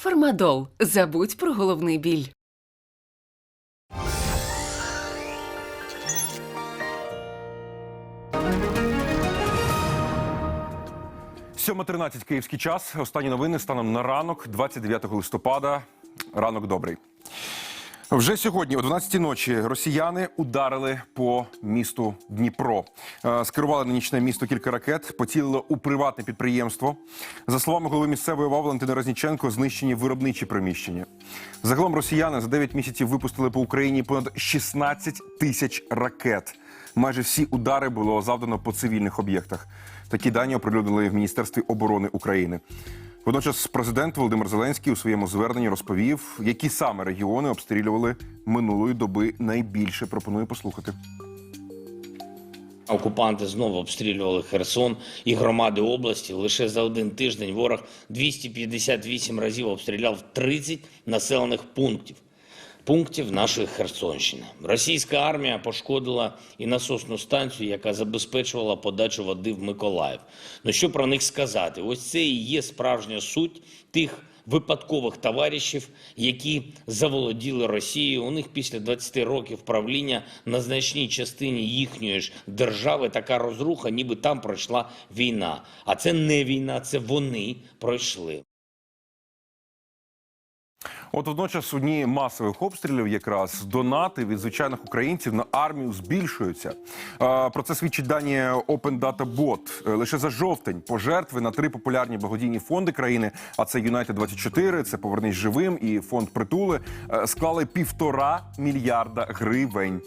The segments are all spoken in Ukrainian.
Фармадол. Забудь про головний біль. Сьома 13 київський час. Останні новини станом на ранок, 29 листопада. Ранок добрий. Вже сьогодні, о 12 ночі, росіяни ударили по місту Дніпро. Е, Скерували на нічне місто кілька ракет, поцілили у приватне підприємство. За словами голови місцевої ОВА Валентина Разніченко, знищені виробничі приміщення. Загалом росіяни за 9 місяців випустили по Україні понад 16 тисяч ракет. Майже всі удари було завдано по цивільних об'єктах. Такі дані оприлюднили в Міністерстві оборони України. Водночас президент Володимир Зеленський у своєму зверненні розповів, які саме регіони обстрілювали минулої доби найбільше. Пропоную послухати. Окупанти знову обстрілювали Херсон і громади області. Лише за один тиждень ворог 258 разів обстріляв 30 населених пунктів. Пунктів нашої Херсонщини. Російська армія пошкодила і насосну станцію, яка забезпечувала подачу води в Миколаїв. Ну що про них сказати? Ось це і є справжня суть тих випадкових товаришів, які заволоділи Росією. У них після 20 років правління на значній частині їхньої ж держави така розруха, ніби там пройшла війна. А це не війна, це вони пройшли. От водночас у масових обстрілів якраз донати від звичайних українців на армію збільшуються. Про це свідчить дані Open Data Bot. Е, Лише за жовтень пожертви на три популярні благодійні фонди країни, а це United 24 це Повернись живим і фонд притули, е, склали півтора мільярда гривень.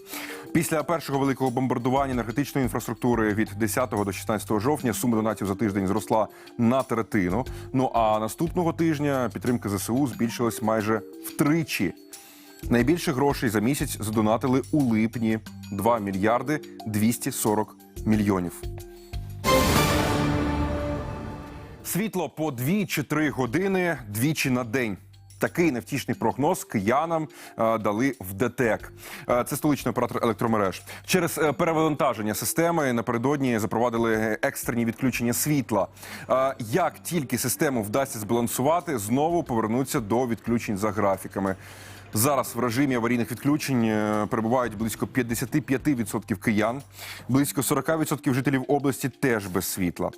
Після першого великого бомбардування енергетичної інфраструктури від 10 до 16 жовтня сума донатів за тиждень зросла на третину. Ну а наступного тижня підтримка ЗСУ збільшилась майже втричі. Найбільше грошей за місяць задонатили у липні 2 мільярди 240 мільйонів. Світло по 2 чи 3 години двічі на день. Такий невтішний прогноз киянам е, дали в ДТЕК. Е, це столичний оператор електромереж. Через е, перевантаження системи напередодні запровадили екстрені відключення світла. Як тільки систему вдасться збалансувати, знову повернуться до відключень за графіками. Зараз в режимі аварійних відключень перебувають близько 55% киян, близько 40% жителів області теж без світла.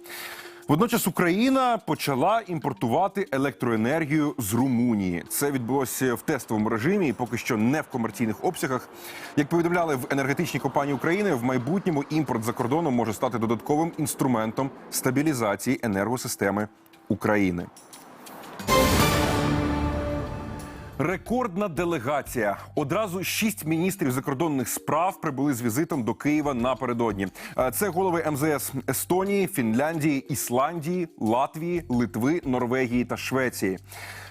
Водночас Україна почала імпортувати електроенергію з Румунії. Це відбулося в тестовому режимі і поки що не в комерційних обсягах. Як повідомляли в енергетичній компанії України, в майбутньому імпорт за кордоном може стати додатковим інструментом стабілізації енергосистеми України. Рекордна делегація. Одразу шість міністрів закордонних справ прибули з візитом до Києва напередодні. Е, Це голови МЗС Естонії, Фінляндії, Ісландії, Латвії, Литви, Норвегії та Швеції.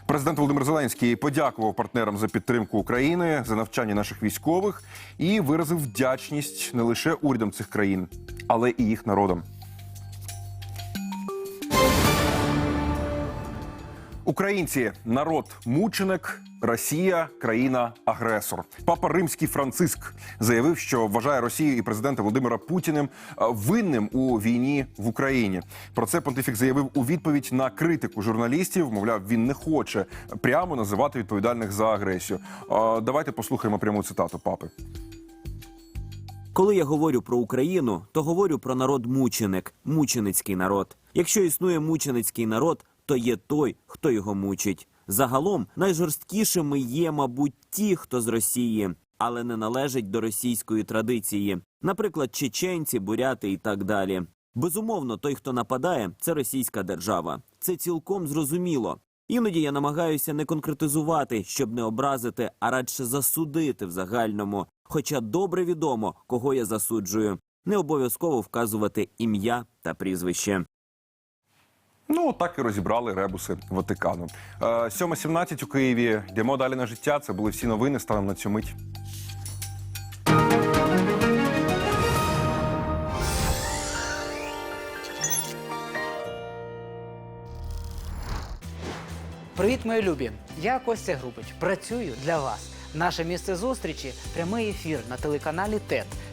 Президент Володимир Зеленський подякував партнерам за підтримку України, за навчання наших військових і виразив вдячність не лише урядам цих країн, але і їх народам. Українці народ мученик, Росія країна агресор. Папа Римський Франциск заявив, що вважає Росію і президента Володимира Путіним е, винним у війні в Україні. Про це понтифік заявив у відповідь на критику журналістів. Мовляв, він не хоче прямо називати відповідальних за агресію. Е, Давайте послухаємо пряму цитату папи. Коли я говорю про Україну, то говорю про народ мученик, мученицький народ. Якщо існує мученицький народ, то є той, хто його мучить. Загалом найжорсткішими є, мабуть, ті, хто з Росії, але не належать до російської традиції, наприклад, чеченці, буряти і так далі. Безумовно, той, хто нападає, це російська держава. Це цілком зрозуміло. Іноді я намагаюся не конкретизувати, щоб не образити, а радше засудити в загальному. Хоча добре відомо, кого я засуджую. Не обов'язково вказувати ім'я та прізвище. Ну, так і розібрали ребуси Ватикану. Е, 7.17 у Києві. Йдемо далі на життя. Це були всі новини. Станом на цю мить. Привіт, мої любі! Я Костя Грубич. Працюю для вас. Наше місце зустрічі прямий ефір на телеканалі ТЕТ